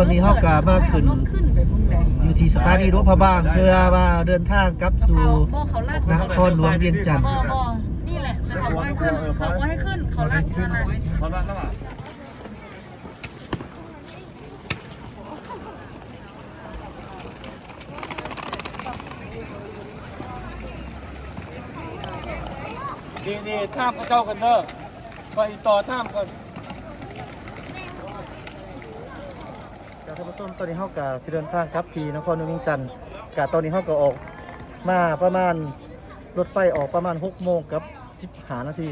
อนนี้เฮาก็มาขึ้น อยู่ที่สถานีรถพระบางเพื่อว่าเดินทางกลับสู่นครหลวงเวียงจันทร์บ่บ่นี่แหละเขาบ่ให้ขึ้นเขาบ่ให้ขึ้นเขาลาดขนาดพร้อมแล้วครับนี่นี่ท่ามพระเจ้ากันเด้อไปต่อท่ามก่อน จากท่านผู้ชมตอนนี้เฮาก็สิเดินทางครับที่นครหลวงจันทร์ก็ตอนนี้เฮาก็ออกมาประมาณรถไฟออกประมาณ6โมงกับ15นาที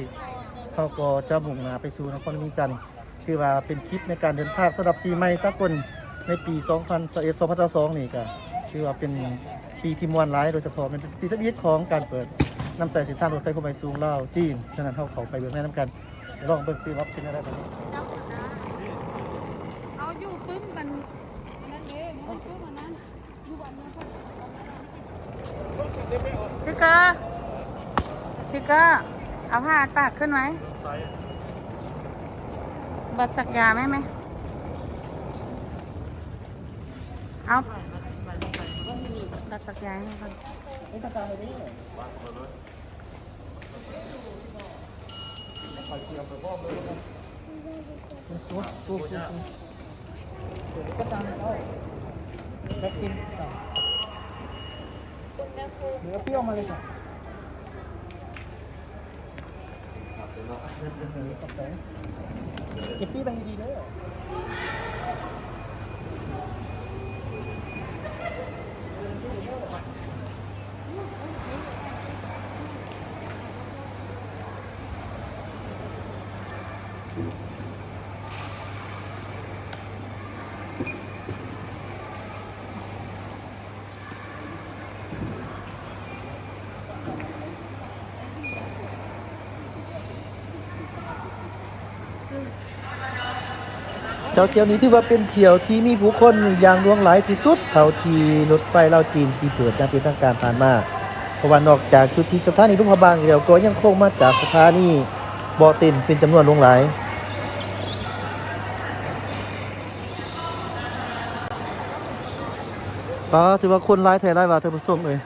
เฮาก็จะมุ่งหน้าไปสู่นครหลวงจันทร์คือว่าเป็นคลิปในการเดินทางสำหรับปีใหม่สากลในปี 2021 2022นี่ก็คือว่าเป็นปีที่ม่วนหลายโดยเฉพาะเป็นปีทะเบียนของการเปิดนำใส่ส้นทางรถไฟความเร็วสูงลาจีนฉะนั้นเฮาเข้าไปเบิ่งแม่นํกันเดี๋ยวลองเบิ่งปีวับเป็นอะไรแบบนี้ เอาอยู่ปึ้มมันนั่นเองมันปึ้มอันนั้นอยู่วันนี้ พี่กาพี่กาเอาผ้าปากขึ้นไหมบัตรสักยาไหมไหมเอาบัตรสักยาให้ก่อน เจ้าเที่ยวนี้ถือว่าเป็นเที่ยวที่มีผู้คนอย่างหลวงหลายที่สุดเท่าที่รถไฟลาวจีนที่เปิดอย่างเป็นทางการผ่านมาเพราะว่านอกจากจุดที่สถานีลุงพบางแล้วก็ยังคงมาจากสถานีบ่อเต็นเป็นจำนวนหลวงหลายก็ถือว่าคนร้ายแท้ร้ายว่าเธอผู้ชมเอ้ย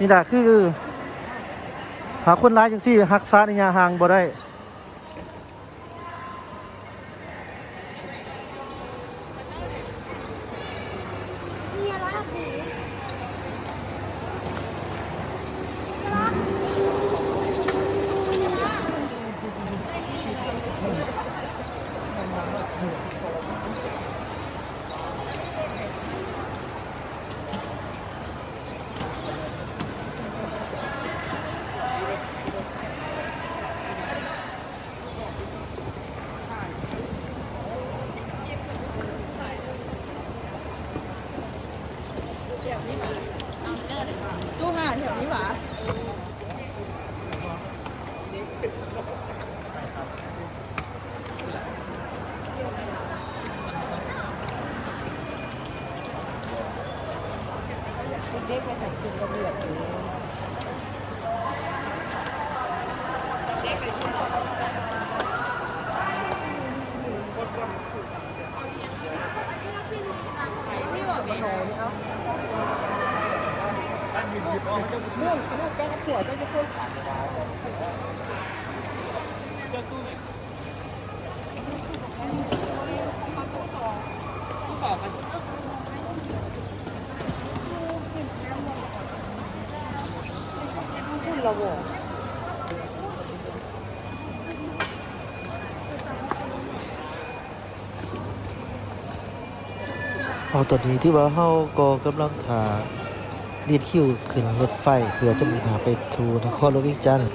นี่แหละคือ หาคนร้ายจังซี่หักษาในยาหางบ่ได้ เอาตอนนี้ที่ว่าเฮาก็กำลังถา รีดคิวขึ้นรถไฟเพื่อจะมุ่งหน้าไปสู่นครหลวงเวียงจันทร์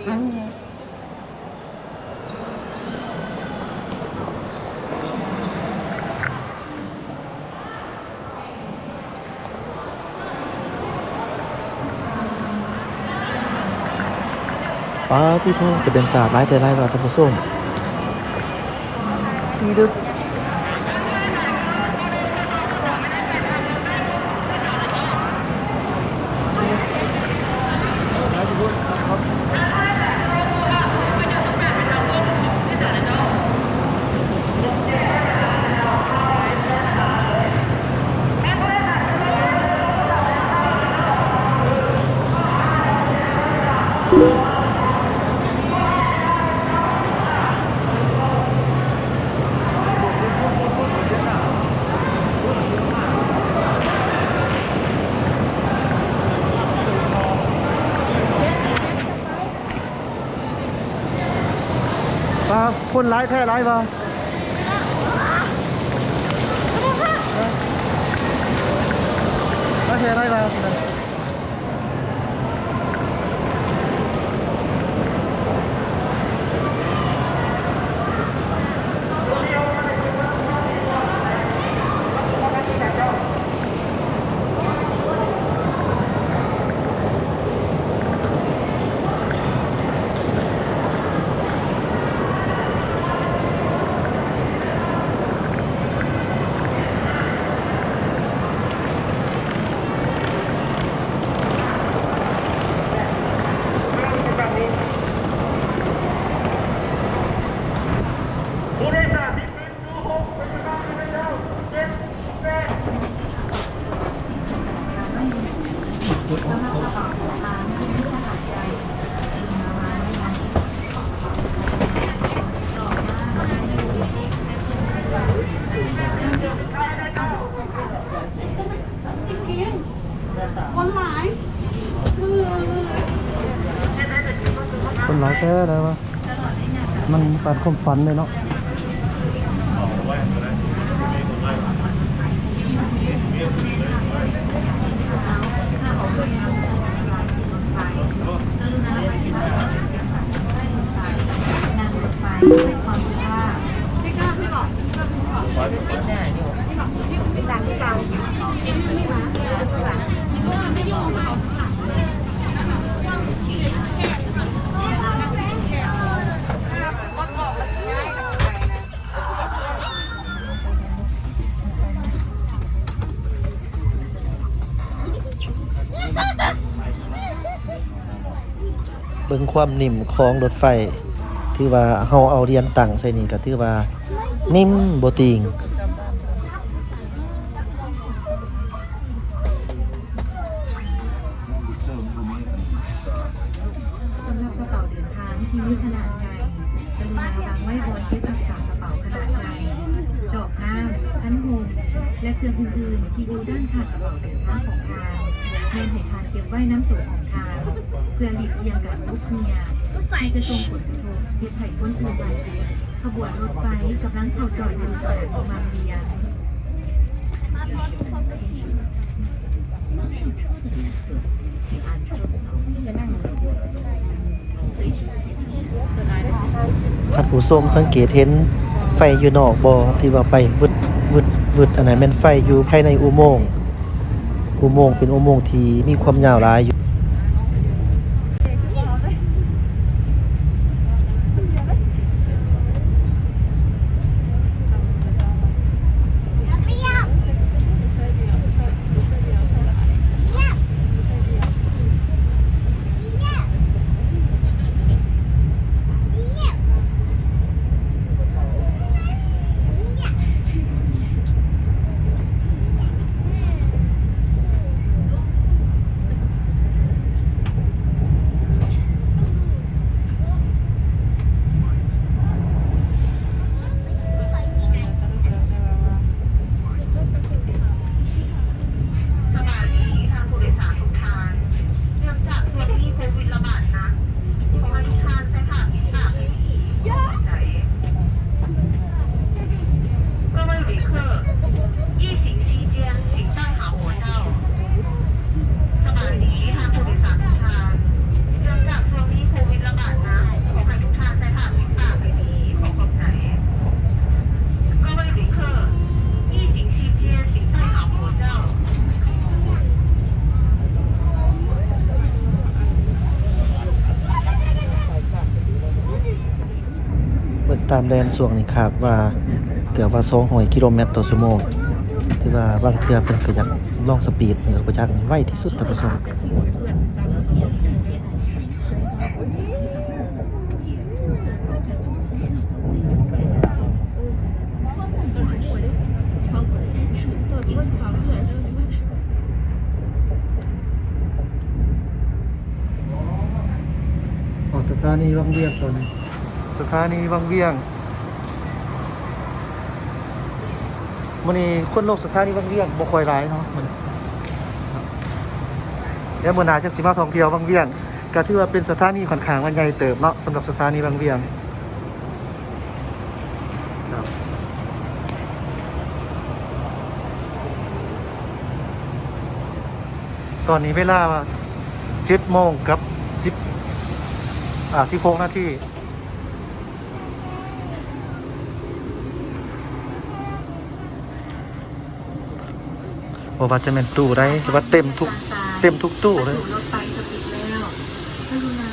ป้าที่พ่อจะเป็นศาสตร์ร้ายแต่ร้ายว่าท่านผู้ชมพี่ดึก เคนร้ายแท้ร้ายบ่ร้ายแท้ร้ายบ่ คนหลายคือ คนร้ายแท้เลยวะ มันปารความฝันเลยเนาะ พี่ก้าพี่บอกพี่หลังเก่าไม่มาหลังไม่ยอมเอาหลัง เบิ่ง ความนิ่มของรถไฟ ถือว่าเฮาเอาเรียนตั้งใส่นี่ก็ถือว่านิ่มบ่ติง ท่านผู้ชมสังเกตเห็นไฟอยู่นอกบ่อที่ว่าไปวึดวึดวึดอันไหนแม่นไฟอยู่ภายในอุโมงค์อุโมงค์เป็นอุโมงค์ที่มีความยาวหลายอยู่ามแดนช่วงนี้ครับว่าเกือบว่า200กิโลเมตรต่อชั่วโมงที่ว่าบางเทื่อเพิ่นก็อยากลองสปีดเพิ่นก็บ่จักไวที่สุดท่านผู้ชมออกสถานีวังเวียงตอนนี้ สถานีบางเวียงมันนี้คนโลกสถานีบางเวียงบ่ค่อยหลายเนาะมันแล้วมื่นาจักสีมาทองเทียวบางเวียงก็ถือว่าเป็นสถานีขอนขางวันใหญ่เติบเนาะสำหรับสถานีบางเวียงตอนนี้เวลาเจ็ดโมงกับสิบอ่าสิบหกนาที่ บอกว่าจะเป็นตู้ได้แต่ว่าเต็มทุกเต็มทุกตู้เลย รถไฟจะปิดแล้วกรุณา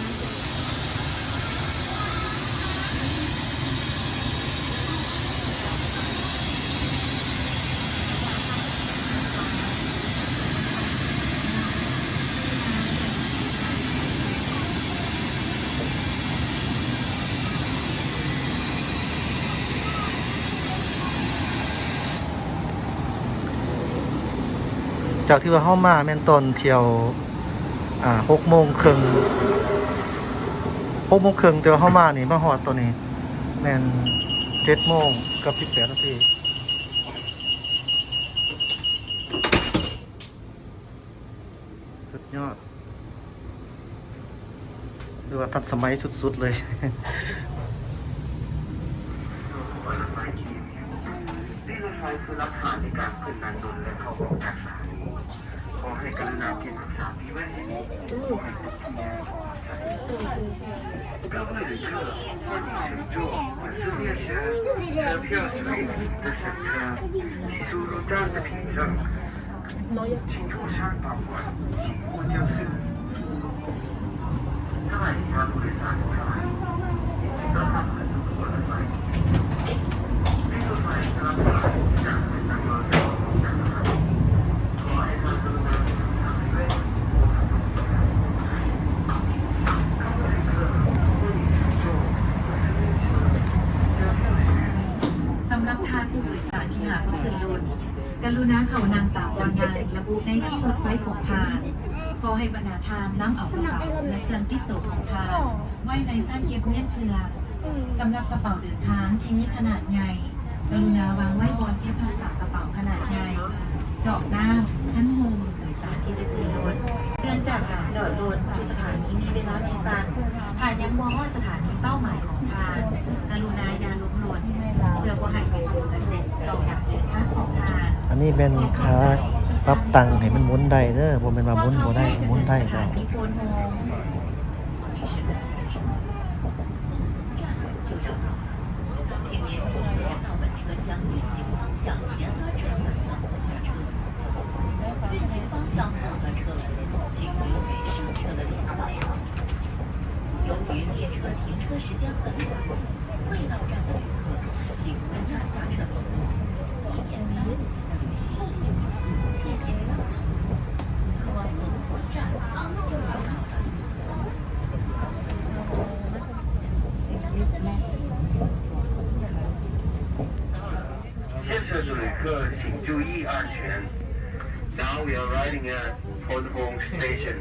จากที่ว่าเข้ามาแม่นตอนเที่ยว อ่าหกโมงครึ่งหกโมงครึ่งแต่ว่าเข้ามานี่มาหอดตัวนี้ แม่นเจ็ดโมงกับสิบแปดนาทีสุดยอดคือว่าทันสมัยสุดๆเลยนี่รถไฟคือรับผ่านในการขึ้นนันดุลและเข้าออกกสถานี 各位旅客注意乘坐本次列车车票及旅行社的售票请注意倒车请注意倒车请注意倒车请注意倒车请注意倒车请注意倒车 รุณาเขานางตามออนไลน์ระบุในที่รถไฟของทานขอให้บรรดาทานนำเอากระเป๋าและเครื่องติดตัวของทานไว้ในสั้นเก็บเงินเพื่อสำหรับกระเป๋าเดินทางที่มีขนาดใหญ่กรุณาวางไว้บนเก็บรักษากระเป๋าขนาดใหญ่ เจาะน้ำขั้นมุมโดยสารที่จะขึ้นรถเนื่อจากการจอดรถที่สถานีมีเวลาที่สั้นหากยังมองว่าสถานีเป้าหมายของทานกรุณาอย่าลงรถเพื่อบ่ให้เป็นผลกระทบต่อการเดิน อันนี้เป็นคาปรับตังค์ให้มันหมุนได้เด้อบ่แม่นว่าหมุนบ่ได้หมุนได้สครั 注意安全。Now we are riding at Port Home Station.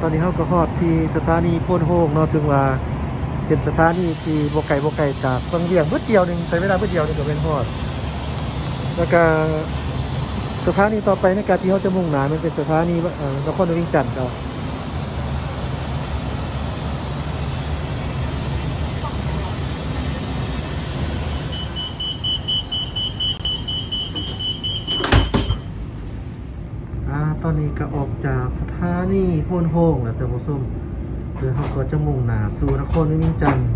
ตอนนี้เขาก็ฮอดที่สถานีพ่นโฮงเนาะถึงว่าเป็นสถานีที่บกไก่บกไก่จากบางเวียงเพื่อเดียวหนึ่งใช้เวลาเพื่อเดียวหนึงก็เป็นฮอด แล้วก็สถานีต่อไปในการที่เขาจะมุ่งหน้ามันเป็นสถานีเอ่อนครนวิ่งจันทร์ครับ อ่าตอนนี้ก็ออกจากสถานีโพนโฮงแล้วจ้ะผู้ชมเดี๋ยวเขาก็จะมุ่งหน้าสู่นครวิ่งจันทร์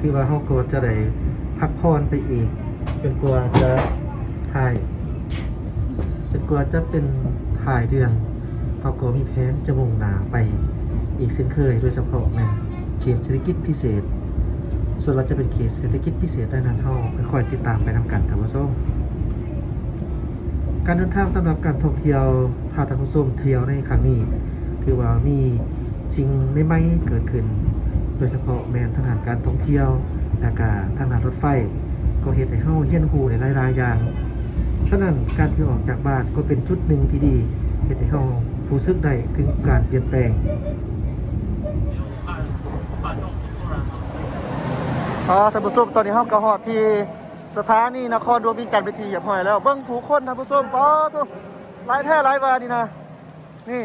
ที่ว่าเขาก็จะได้พักผ่อนไปอีกเป็นกว่าจะถ่ายจนกว่าจะเป็นถ่ายเดือนเขาก็มีแผนจะมุ่งหน้าไปอีกเส้นเคยโดยเฉพาะในเขตเศรษฐกิจพิเศษ ส่วนว่าจะเป็นเขตเศรษฐกิจพิเศษได้นั้นเฮาค่อยๆติดตามไปนำกันท่านผู้ชม การเดินทางสำหรับการท่องเที่ยวพาท่านผู้ชมเที่ยวในครั้งนี้ ถือว่ามีสิ่งใหม่ๆเกิดขึ้น โดยเฉพาะแมนทางด้านการท่องเที่ยวและก็ทางด้านรถไฟ ก็เฮ็ดให้เฮาเฮียนฮูในหลายๆอย่างฉะนั้นการที่ออกจากบ้านก็เป็นจุดหนึ่งที่ดีเฮ็ดให้เฮารู้สึกได้ถึงการเปลี่ยนแปลงอ๋อท่านผู้ชมตอนนี้เฮาก็ฮอดที่ สถานีนครดวงวิงจันไปทีเหยียบหอยแล้วเบิ้งผู้คนท่านผู้ชมป้อตัวหลายแท้หลายวานี่นะนี่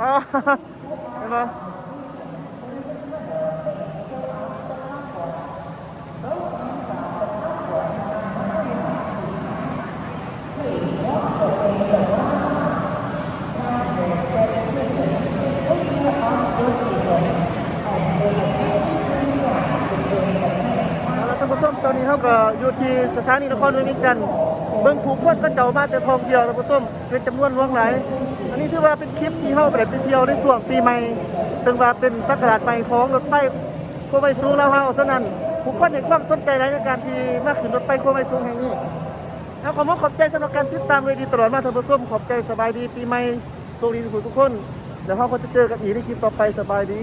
อ๋อเห็นไหมเอาล่ะท่านผู้ชมตอนนี้เฮา ก็อยู่ที่สถานีนครวงวิจันทร์เบิ่งผู้คนก็เจ้ามาแต่ทองเที่ยวท่านผู้ชมเป็นจำนวนหลวงหลายอันนี้ถือว่าเป็นคลิปที่เฮาไปได้ไปเที่ยวในช่วงปีใหม่ ซึ่งว่าเป็นสักราชใหม่ของรถไฟโคไมสูงแล้วเฮาเท่านั้นผู้คนให้ความสนใจหลายในการที่มาขึ้นรถไฟโคไมสูงแห่งนี้แล้วขอมอขอบใจสำหรับการติดตามเลยดีตลอดมาท่านผู้ชมขอบใจสบายดีปีใหม่โชคดีทุกคนทุกคนเดี๋ยวเราก็จะเจอกันอีกในคลิปต่อไปสบายดี